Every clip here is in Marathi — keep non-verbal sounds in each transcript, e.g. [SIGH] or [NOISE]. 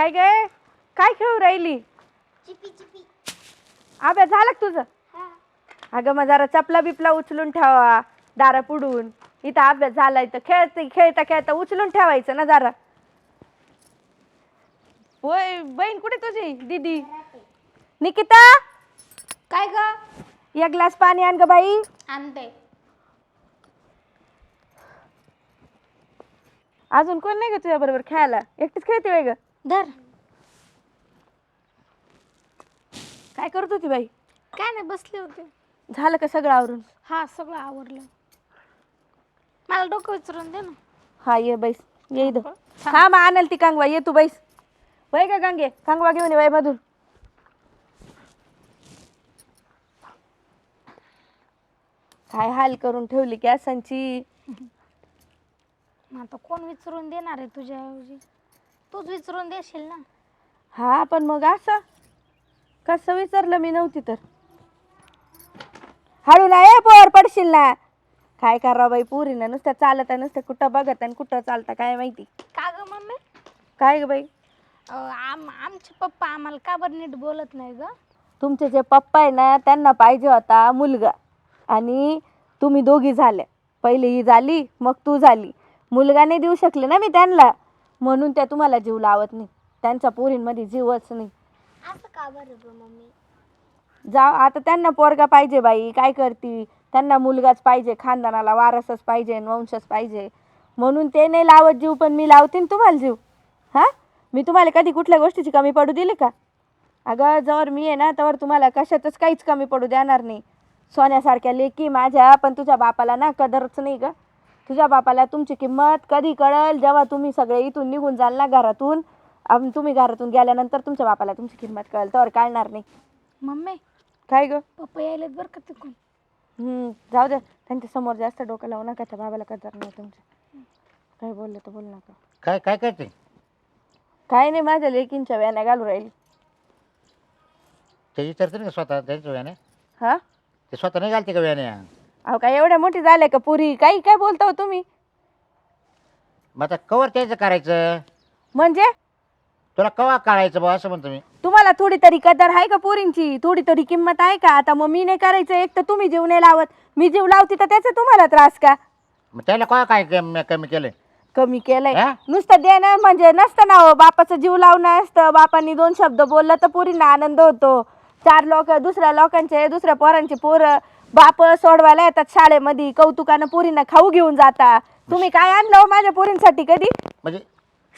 काय गे? काय खेळू राहिली? चिपी चिपी. अभ्यास झाला का तुझं? हा. अगं मग जरा चपला बिपला उचलून ठेवा दारा पुडून इथं अभ्यास झालाय तर खेळते खेळता खेळता उचलून ठेवायचं ना जरा. होय बहीण कुठे तुझी? दीदी. निकिता? काय ग? एक ग्लास पाणी आण ग बाई. आणते. अजून कोण नाही ग तुझ्या बरोबर खेळायला? एकटीच खेळते वेग धर. काय करत होती बाई? काय नाही बसले होते. झालं का सगळं आवरून? हा सगळं आवडलं मला डोकं विचारून दे ना. हा ये बैस ये इथं. हा मग आणल ती कांगवा ये तू बैस वय का कांगे? कांगवा घेऊन ये वय मधून काय हाल करून ठेवली कॅसांची मग आता कोण विचारून देणार आहे तुझ्या ऐवजी तूच विचारून देशील ना. हा पण मग असं? कसं विचारलं मी नव्हती तर. हळू ना ये पोर पडशील ना. काय करा बाई पुरीनं नुसतं चालत आहे नुसतं कुठं बघत आणि कुठं चालतं काय माहिती. का ग मम्मी? काय ग बाई? अं, आम आमचे पप्पा आम्हाला का बरं नीट बोलत नाही ग? तुमचे जे पप्पा आहे ना त्यांना पाहिजे होता मुलगा. आणि तुम्ही दोघी झाल्या. पहिले ही झाली मग तू झाली. मुलगा नाही देऊ शकले ना मी त्यांना. म्हणून त्या तुम्हाला जीव लावत नाही. त्यांचा पोरींमध्ये जीवच नाही. असं का बरं मम्मी? जा आता त्यांना पोरगा पाहिजे बाई काय करती? त्यांना मुलगाच पाहिजे खानदानाला वारसच पाहिजे आणि वंशच पाहिजे. म्हणून ते नाही लावत जीव पण मी लावते ना तुम्हाला जीव. हां? मी तुम्हाला कधी कुठल्या गोष्टीची कमी पडू दिली का? अगं जवळ मी आहे ना त्यावर तुम्हाला कशातच काहीच कमी पडू देणार नाही. सोन्यासारख्या लेकी माझ्या पण तुझ्या बापाला ना कदरच नाही ग. तुझ्या बापाला तुमची किंमत कधी कळल? जेव्हा तुम्ही सगळे इथून निघून जाल ना घरातून तुम्ही घरातून गेल्यानंतर तुमच्या बापाला तुमची किंमत कळल तर कळणार नाही. मम्मी. काय ग? पप्पा यायलेत बरं का तिकडून हम्म, जाऊ दे. त्यांच्यासमोर जास्त डोकं लावू नका त्या बाबाला कदर नाही तुमच्या. काय बोललं तर बोल नका. काय काय करते? काय नाही माझ्या लेकींच्या व्याना घालू राहील. ते विचारते ना का स्वतः? त्यांच्या व्याने हा? ते स्वतः नाही घालते का व्याने अहो काय एवढ्या मोठी झाल्या का पुरी? काही काय बोलता हो तुम्ही? मग आता कवर त्याचं करायचं? म्हणजे? तुला कवा काढायचं बा असं म्हणतो मी. तुम्हाला थोडी तरी कदर आहे का पोरींची? थोडी तरी किंमत आहे का? आता मग मी नाही करायचं एक तर तुम्ही जीव नाही लावत. मी जीव लावते तर त्याचा तुम्हाला त्रास का? मग त्याला कवा काय कमी कमी केलं कमी केलंय? हा? नुसतं देणं म्हणजे नसतं ना हो बापाचं जीव लावणं असतं. बापांनी दोन शब्द बोललं तर पुरींना आनंद होतो. चार लोक दुसऱ्या लोकांचे दुसऱ्या पोरांचे पोरं. बाप सोडवायला येतात शाळेमध्ये कौतुकानं पुरींना खाऊ घेऊन जाता. तुम्ही काय आणलं हो माझ्या पोरींसाठी कधी? म्हणजे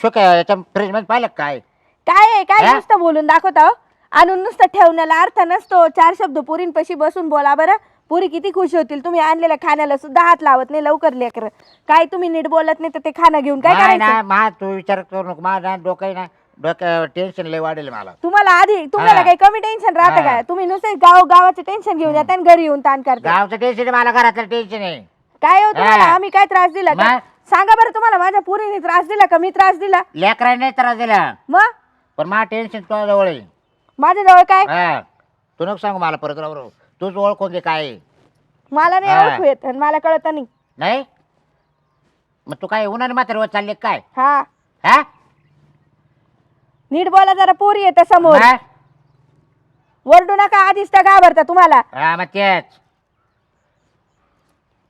पाहिलं का काय? काय आहे? काय हा? नुसतं बोलून दाखवता हो? आणून नुसतं ठेवण्याला अर्थ नसतो. चार शब्द पुरींपाशी बसून बोला बरं. पुरी किती खुश होतील? तुम्ही आणलेल्या खाण्याला सुद्धा हात लावत नाही लवकर लेकर. काय तुम्ही नीट बोलत नाही तर ते खाणं घेऊन काय नाही करायचं? ना मा तू विचार करू नको. ना डोकं आहे ना डोक्या टेन्शन लय वाढेल मला. तुम्हाला आधी तुम्हाला हा. काही कमी टेन्शन राहतं हा. काय तुम्ही नुसते गाव गावाचं टेन्शन घेऊन जाता आणि घरी येऊन ताण करता. गावचं टेन्शन मला घरातलं टेन्शन आहे. काय हो तुम्हाला? हा. आम्ही काय त्रास दिला का? मग? सांगा बरं तुम्हाला माझ्या पुरीने त्रास दिला का? मी त्रास दिला? लेकराने नाही त्रास दिला. मग? पण मला टेन्शन तुझ्या जवळ आहे. माझ्या जवळ काय? हा. तू नको सांगू मला परत बरोबर तूच ओळखून घे काय आहे. मला नाही हा. ओळखू येत आणि मला कळत नाही. नाही? मग तू काय उन्हाने म्हातारीवर चालले का काय? हा. हा? नीट बोला जरा पोरी येतं समोर. हा? वरडू नका आधीच त्या घाबरता तुम्हाला. हा मग तेच.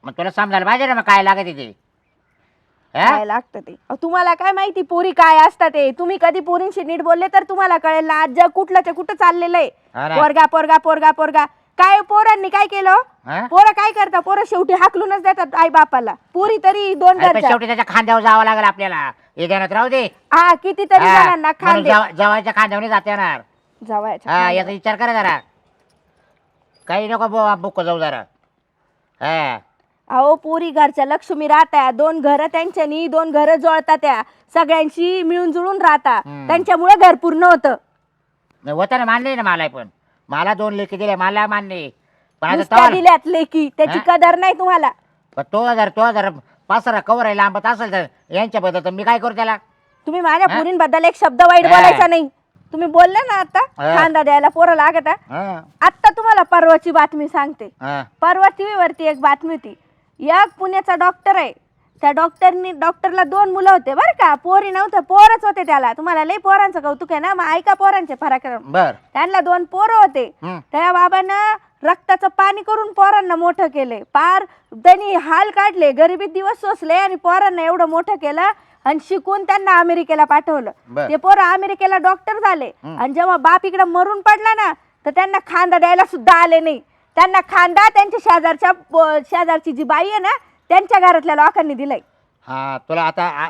मग तुला समजायला पाहिजे ना मग काय लागत ते. हा? काय लागतं ते? अहो, तुम्हाला काय माहिती पोरी काय असतात ते तुम्ही कधी पोरींशी नीट बोलले तर तुम्हाला कळेल ना आज जग कुठलं कुठं चाललेलं आहे. हा ना. पोरगा पोरगा पोरगा पोरगा. काय पोरांनी काय केलं? हा? पोरं काय करता पोरं शेवटी हाकलूनच देतात आई बापाला. पुरी तरी दोन घरच्या. शेवटी त्याच्या खांद्यावर जावं लागेल आपल्याला. हे ध्यानात राहू दे. हा कितीतरी हा, जणांना म्हणून खांदे जवा- जवायच्या खांद्यावर जाता येणार. जावायच्या हा. याचा विचार करा जरा. काही नको बुवा, बुक्क जाऊ जरा. हा. अहो पुरी घरच्या लक्ष्मी राहत्या. दोन घरं त्यांच्यानी दोन घरं जोडता त्या. सगळ्यांशी मिळून जुळून राहता. हम्म. त्यांच्यामुळे घर पूर्ण होतं नाही, होतं ना मानले ना मला पण. मला दोन लेखी दिले मला मान्य पण आता नुसत्या तवाला- दिल्यात लेकी त्याची हा? कदर नाही तुम्हाला. पण तो जर तो जर पासरा कवर आहे लांबत असेल तर यांच्याबद्दल तर मी काय करू त्याला? तुम्ही माझ्या हा? पुरींबद्दल एक शब्द वाईट हा. बोलायचा नाही. तुम्ही बोलले ना आता हा. खांदा द्यायला पोरं लागत आहे. हा. आत्ता तुम्हाला परवाची बातमी सांगते. हा. परवा टीव्हीवरती एक बातमी होती. एक पुण्याचा डॉक्टर आहे. त्या डॉक्टरनी डॉक्टरला दोन मुलं होते बरं का. पोरी नव्हतं पोरच होते त्याला. तुम्हाला लई पोरांचं कौतुक आहे ना? मग ऐका पोरांचे पराक्रम. बर. त्यांना दोन पोरं होते. त्या बाबानं रक्ताचं पाणी करून पोरांना मोठं केले. पार त्यांनी हाल काढले गरिबीत दिवस सोसले आणि पोरांना एवढं मोठं केलं आणि शिकून त्यांना अमेरिकेला पाठवलं. बर. ते पोरं अमेरिकेला डॉक्टर झाले. आणि जेव्हा बाप इकडे मरून पडला ना तर त्यांना खांदा द्यायला सुद्धा आले नाही. त्यांना खांदा त्यांच्या शेजारच्या पो- शेजारची जी बाई आहे ना त्यांच्या घरातल्या लोकांनी दिलंय. हा तुला आता आ,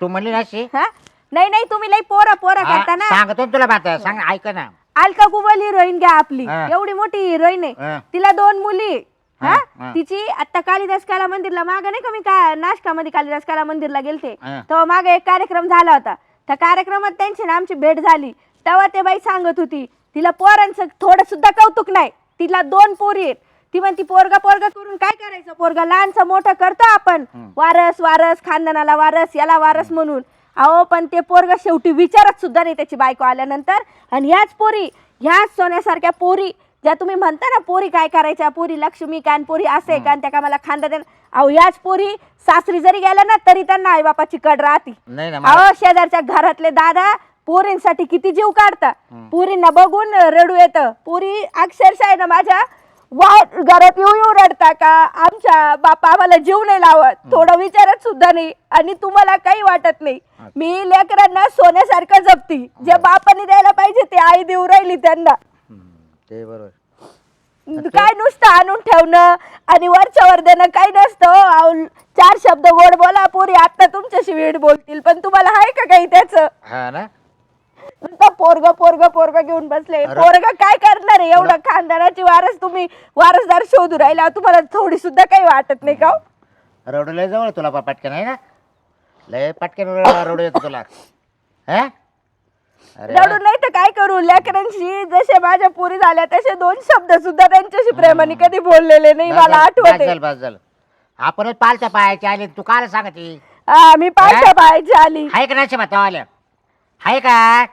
तू म्हणली ना अशी? हा? नाही नाही तुम्ही लई पोरा पोरा हा, करता ना. सांगतो ना तुला बात सांग ऐक ना. अलका कुबल हिरोईन घ्या आपली. हा. एवढी मोठी हिरोईन आहे. तिला दोन मुली. हा, हा? हा. तिची आता कालिदास कला मंदिरला माग नाही का मी का नाशकामध्ये कालिदास कला मंदिरला गेलते? हा. तेव्हा मागे एक कार्यक्रम झाला होता. त्या कार्यक्रमात त्यांची ना आमची भेट झाली. तेव्हा ते बाई सांगत होती तिला पोरांचं थोडं सुद्धा कौतुक नाही. तिला दोन पोरी आहेत. ती म्हणती पोरगा पोरगा करून काय करायचं? पोरगा लहानचं मोठं करतो आपण. वारस वारस खानदानाला वारस याला वारस म्हणून. अहो पण ते पोरगा शेवटी विचारत सुद्धा नाही त्याची बायको आल्यानंतर. आणि ह्याच पोरी ह्याच सोन्यासारख्या पोरी ज्या तुम्ही म्हणता ना पोरी काय करायच्या? पोरी लक्ष्मी कान पोरी असे कान त्या का मला खांदा देणं अहो याच पोरी सासरी जरी गेल्या ना तरी त्यांना आईबापाची कड राहते. नाही ना मला- अहो शेजारच्या घरातले दादा पोरींसाठी किती जीव काढता पोरींना बघून रडू येतं. पोरी अक्षरशः आहे ना माझ्या वा घरात येऊ येऊ रडता का? आमच्या बापा आम्हाला जीव नाही लावत. थोडं विचारत सुद्धा नाही आणि तुम्हाला काही वाटत नाही. मी लेकरांना सोन्यासारखं जपती. जे बापाने द्यायला पाहिजे ते आई देऊ राहिली त्यांना. ते बरोबर. काय नुसतं आणून ठेवणं आणि वरच्या वर देणं काही नसतं हो. अहो, चार शब्द गोड बोला पोरी आता तुमच्याशी वेळ बोलतील पण तुम्हाला आहे का काही त्याचं? हा ना? नुसतं पोरग पोरग पोरग घेऊन बसले. पोरग काय करणार आहे? एवढं खानदानाची वारस तुम्ही वारसदार शोधू राहिला तुम्हाला थोडी सुद्धा काही वाटत नाही का हो? रडू लय जवळ तुला पटकन आहे ना? लय पटकन [LAUGHS] रडू येतो तुला. हा? अरे वा. रडून नाही तर काय करू? लेकरांशी जसे माझ्या पुरी झाल्या तसे दोन शब्द सुद्धा त्यांच्याशी प्रेमाने कधी बोललेले नाही बस मला झालं, बस आठवते झालं बस झालं. आपणच पालच्या पायाची आली तू काल सांगती? हा मी पाचशे हा? पाहायची आली. हाय का नाही आल्या? हाय का?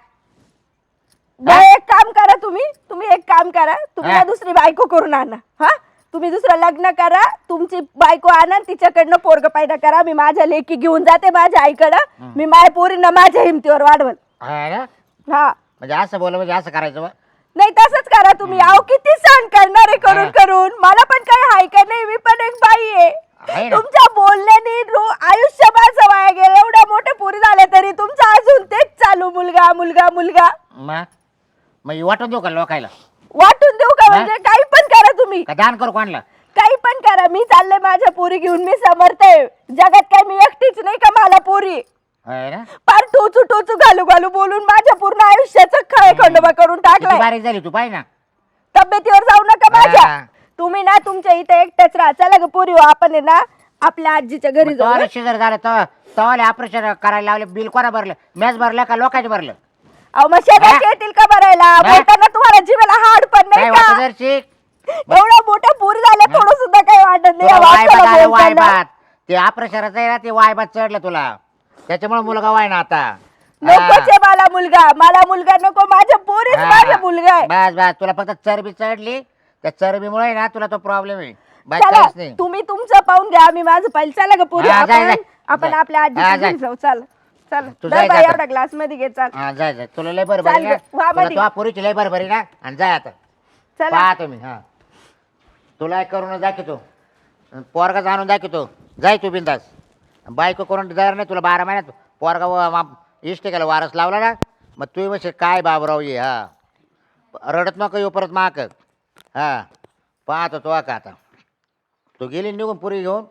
बरं, एक काम करा तुम्ही. तुम्ही एक काम करा. तुम्ही हा? ना दुसरी बायको करून आणा. हा? तुम्ही दुसरं लग्न करा. तुमची बायको आणा. तिच्याकडनं पोरग पैदा करा. मी माझ्या लेकी घेऊन जाते माझ्या आईकडं. मी माझ्या पोरींना माझ्या हिमतीवर वाढवल. हा ना? हा. म्हणजे असं बोल म्हणजे असं करायचं बा. नाही तसंच करा तुम्ही. अहो किती सण करणार आहे करून हा. करून. मला पण काही हाय का नाही? मी पण एक बाई आहे. आहे ना. तुमच्या बोलण्याने रो- आयुष्य माझं वाया गेलं. एवढ्या मोठे पुरी झाले तरी तुमचं अजून तेच चालू. मुलगा मुलगा मुलगा. मग? मग वाटून देऊ का लोकायला? वाटून देऊ का? म्हणजे? काही पण करा तुम्ही. का दान करू कोणला? काही पण करा. मी चालले माझ्या पोरी घेऊन. मी समर्थ आहे. जगात काय मी एकटीच नाही का मला पोरी? आहे ना? पार टोचू टोचू घालू घालू बोलून माझ्या पूर्ण आयुष्याचं खळ खंडोबा करून किती टाकलाय. बारीक झाली तू पाय ना. तब्येतीवर जाऊ नका माझ्या. हा. तुम्ही ना तुमच्या इथे एकटेच राहा. चला ग पोरी हो, आपण आहे ना आपल्या आजीच्या घरी जाऊ. तवाला शिजर झालं तर तवाले ऑपरेशन करायला लावले बिल कोणा भरलं? मॅच भरलं का लोकांचे भरलं? अहो मग शेजारचे हा? येतील का भरायला? हा? बोलताना तुम्हाला जीवाला हाड पण काय नाही वाटत का [LAUGHS] एवढ्या मोठ्या पोरी झाल्या थोडं सुद्धा काही वाटत नाही. या वायबात वाक्याला आलं बोलताना. वायबात. ते ऑपरेशनच आहे ना ते वायबात चढलं तुला. त्याच्यामुळे मुलगा वाय ना आता. नकोच आहे मला मुलगा. मला मुलगा नको माझ्या पोरीच हा. माझा मुलगा आहे. बस बस. तुला फक्त चरबी चढली. त्या चरबीमुळे ना तुला तो प्रॉब्लेम आहे. चला काहीच नाही. तुम्ही तुमचं पाहून घ्या. मी माझं पाहिजे चला ग पोरी हा, जाय, आपण जाय. आपण जाय. आपल्या हा, जाय. घरी जाऊ. चल. चल तू जाय बाई आता. एवढा ग्लासमध्ये घे चाल. हा जाय जाय. तुला लय बरं चाल बरी ना? ग, वा तुला मध्ये. तुझ्या पोरीची लय बरं बरी ना? आणि जाय आता. चला. पाहतो मी हा. तुला एक करून दाखवतो. पोरगा जाणून दाखवतो. जाय तू बिंदास. बायको करून जाणार नाही तुला बारा महिन्यात. पोरगा व- मा- इष्ट केला वारस लावला ना मग तू म्हणजे काय बाबराव ये हा. रडत नको येऊ परत माक हा. पाहतो तो का आता. तू गेली निघून पुरी घेऊन?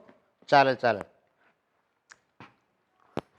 चालेल चालेल.